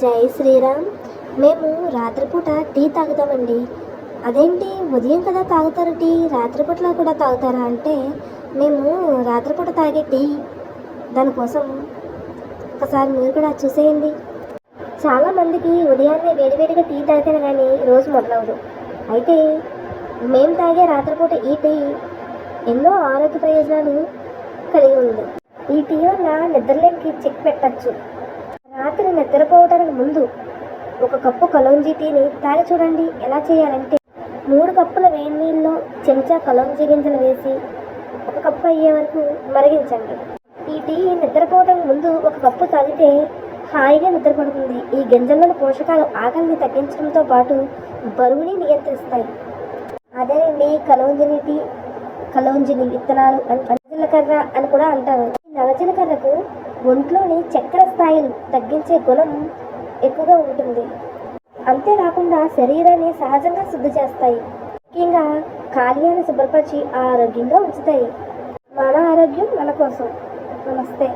జై శ్రీరామ్. మేము రాత్రిపూట టీ తాగుతామండి. అదేంటి ఉదయం కదా తాగుతారు టీ రాత్రిపూటలో కూడా తాగుతారా అంటే మేము రాత్రిపూట తాగే టీ. దానికోసం ఒకసారి మీరు కూడా చూసేయండి. చాలామందికి ఉదయాన్నే వేడివేడిగా టీ తాగితేనే కానీ రోజు మొదలవదు. అయితే మేము తాగే రాత్రిపూట ఈ టీ ఎన్నో ఆరోగ్య ప్రయోజనాలు కలిగి ఉంది. ఈ టీ వల్ల నిద్రలేమికి చెక్ పెట్టచ్చు. నిద్రపోవడానికి ముందు ఒక కప్పు కలోంజీ టీని తాగి చూడండి ఎలా చేయాలంటే. మూడు కప్పుల వేడి నీళ్ళలో చెంచా కలోంజీ గింజలు వేసి ఒక కప్పు అయ్యే వరకు మరిగించండి. ఈ టీ నిద్రపోవడానికి ముందు ఒక కప్పు తాగితే హాయిగా నిద్రపడుతుంది. ఈ గింజల్లోని పోషకాలు ఆకలిని తగ్గించడంతో పాటు బరువుని నియంత్రిస్తాయి. అదేనండి కలోంజిని టీ కలోంజిని విత్తనాలు అని నల్లజీలకర్ర అని కూడా అంటారు. నవజనకర్రకు ఒంట్లోని చక్కెర స్థాయిలు తగ్గించే గుణం ఎక్కువగా ఉంటుంది. అంతేకాకుండా శరీరాన్ని సహజంగా శుద్ధి చేస్తాయి. ముఖ్యంగా కాళ్యాన్ని శుభ్రపరిచి ఆరోగ్యంగా ఉంచుతాయి. మన ఆరోగ్యం మన కోసం. నమస్తే.